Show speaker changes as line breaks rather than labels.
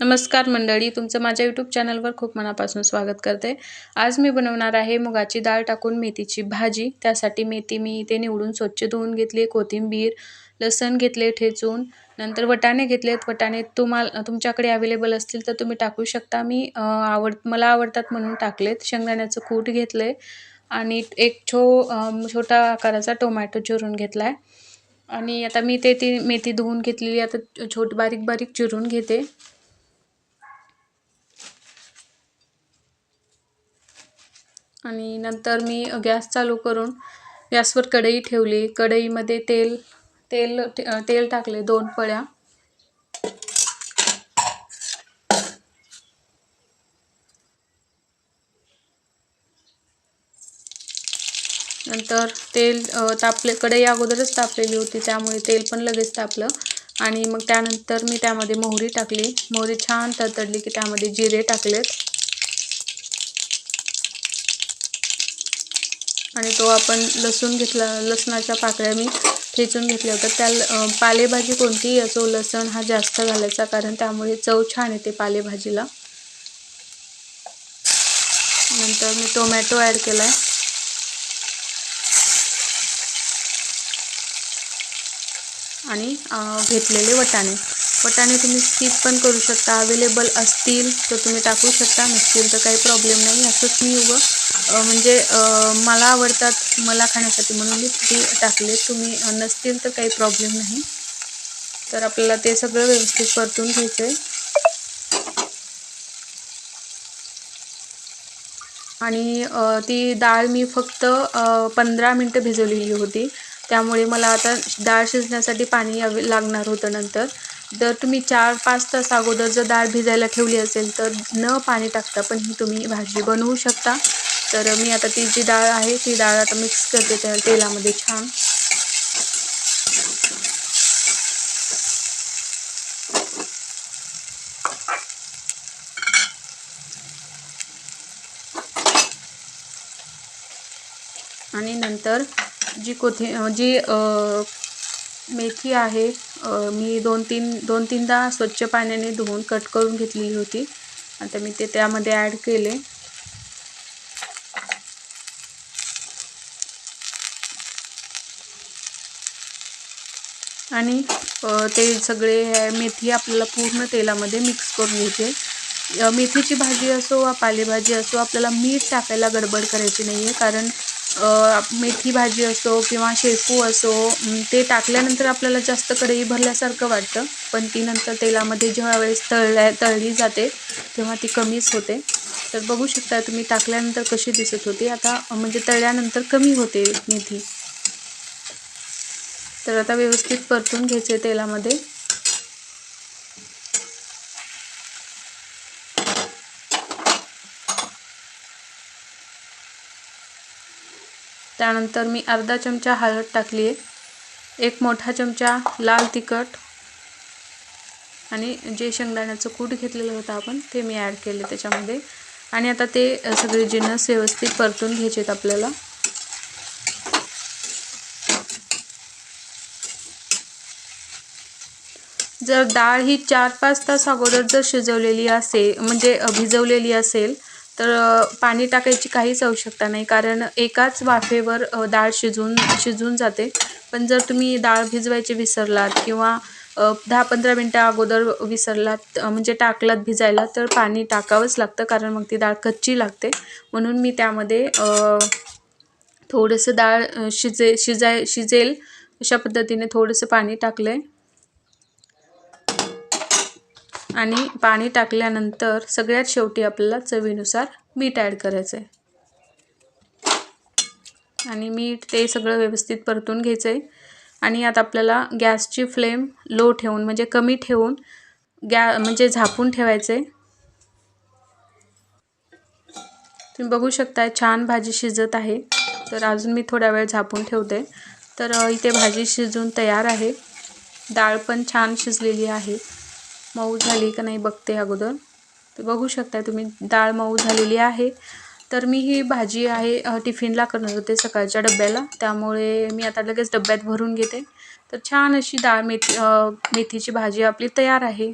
नमस्कार मंडळी तुमचं माझ्या यूट्यूब चॅनलवर खूप मनापासून स्वागत करते. आज मी बनवणार आहे मुगाची डाळ टाकून मेथीची भाजी. त्यासाठी मेथी मी इथे निवडून स्वच्छ धुवून घेतली कोथिंबीर लसण घेतले ठेचून नंतर वटाणे घेतलेत. वटाणे तुम्हाला तुमच्याकडे अवेलेबल असतील तर तुम्ही टाकू शकता. मी आवड मला आवडतात म्हणून टाकलेत. शेंगदाण्याचं कूट घेतलं आहे आणि एक छो छोटा आकाराचा टोमॅटो चिरून घेतला आहे आणि आता मी ते ती मेथी धुवून घेतलेली आता छोट बारीक बारीक चिरून घेते. आणि नंतर मी गॅस चालू करून गॅसवर कढई ठेवली. कढईमध्ये तेल तेल तेल टाकले दोन पळ्या. नंतर तेल तापले कढई अगोदरच तापलेली होती त्यामुळे तेल पण लगेच तापलं. आणि मग त्यानंतर मी त्यामध्ये मोहरी टाकली. मोहरी छान तडतडली की त्यामध्ये जिरे टाकलेत. आणि तो आपण लसूण घेतला लसणाच्या पाकळ्या मी ठेचून घेतल्या होत्या. त्या पालेभाजी कोणतीही असो लसण हा जास्त घालायचा कारण त्यामुळे चव छान येते पालेभाजीला. नंतर मी टोमॅटो ॲड केला आहे आणि घेतलेले वटाणे. वटाणे तुम्ही स्किप पण करू शकता. अवेलेबल असतील तर तुम्ही टाकू शकता. नसतील तर काही प्रॉब्लेम नाही. असंच मी उगं म्हणजे मला आवडतात मला खाण्यासाठी म्हणून मी ती टाकले. तुम्ही नसतील तर काही प्रॉब्लेम नाही. तर आपल्याला ते सगळं व्यवस्थित परतून घ्यायचं आहे आणि ती डाळ मी फक्त पंधरा मिनटं भिजवलेली होती. त्यामुळे मला आता डाळ शिजण्यासाठी पाणी लागणार होतं नंतर. जर तुम्ही चार पाच तास अगोदर जर डाळ भिजायला ठेवली असेल तर न पाणी टाकता पण ही तुम्ही भाजी बनवू शकता. तर मी आता ती जी डाळ आहे ती डाळ आता मिक्स करते त्या तेलामध्ये छान. आणि नंतर जी कोथि जी मेथी आहे मी दोन तीन दोन तीनदा स्वच्छ पाण्याने धुवून कट करून घेतलेली होती. आता मी ते त्यामध्ये ॲड केले. आणि ते सगळे मेथी आपल्याला पूर्ण तेलामध्ये मिक्स करून घ्यायचे. मेथीची भाजी असो वा पालेभाजी असो आपल्याला मीठ टाकायला गडबड करायची नाही आहे कारण मेथी भाजी असो किंवा शेपू असो ते टाकल्यानंतर आपल्याला जास्त कढई भरल्यासारखं वाटतं. पण ती नंतर तेलामध्ये जेव्हा वेळेस तळल्या तळली जाते तेव्हा ती कमीच होते. तर बघू शकता तुम्ही टाकल्यानंतर कशी दिसत होती. आता म्हणजे तळल्यानंतर कमी होते मेथी. तर आता व्यवस्थित परतून घ्यायचे तेलामध्ये. त्यानंतर मी अर्धा चमचा हळद टाकली आहे एक मोठा चमचा लाल तिखट आणि जे शेंगदाण्याचं कूट घेतलेलं होतं आपण ते मी ॲड केले त्याच्यामध्ये. आणि आता ते सगळे जिन्नस व्यवस्थित परतून घ्यायचे आहेत आपल्याला. जर डाळ ही चार पाच तास अगोदर जर शिजवलेली असेल म्हणजे भिजवलेली असेल तर पाणी टाकायची काहीच आवश्यकता नाही. कारण एकाच वाफेवर डाळ शिजून शिजून जाते. पण जर तुम्ही डाळ भिजवायची विसरलात किंवा दहा पंधरा मिनटं अगोदर विसरलात म्हणजे टाकलात भिजायला तर पाणी टाकावंच लागतं. कारण मग ती डाळ कच्ची लागते. म्हणून मी त्यामध्ये थोडंसं डाळ शिजे शिजाय शिजेल अशा पद्धतीने थोडंसं पाणी टाकलं आहे आणि पाणी टाकल्यानंतर सगळ्यात शेवटी आपल्याला चवीनुसार मीठ ॲड करायचं आहे आणि मीठ ते सगळं व्यवस्थित परतून घ्यायचं आहे आणि आता आपल्याला गॅसची फ्लेम लो ठेवून म्हणजे कमी ठेवून गॅ म्हणजे झापून ठेवायचं आहे तुम्ही बघू शकता छान भाजी शिजत आहे. तर अजून मी थोडा वेळ झापून ठेवते. तर इथे भाजी शिजून तयार आहे. डाळ पण छान शिजलेली आहे. मऊ झाली का नाही बघते अगोदर. तर बघू शकता तुम्ही डाळ मऊ झालेली आहे. तर मी ही भाजी आहे टिफिनला करणार होते सकाळच्या डब्याला. त्यामुळे मी आता लगेच डब्यात भरून घेते. तर छान अशी डाळ मेथी मेथीची भाजी आपली तयार आहे.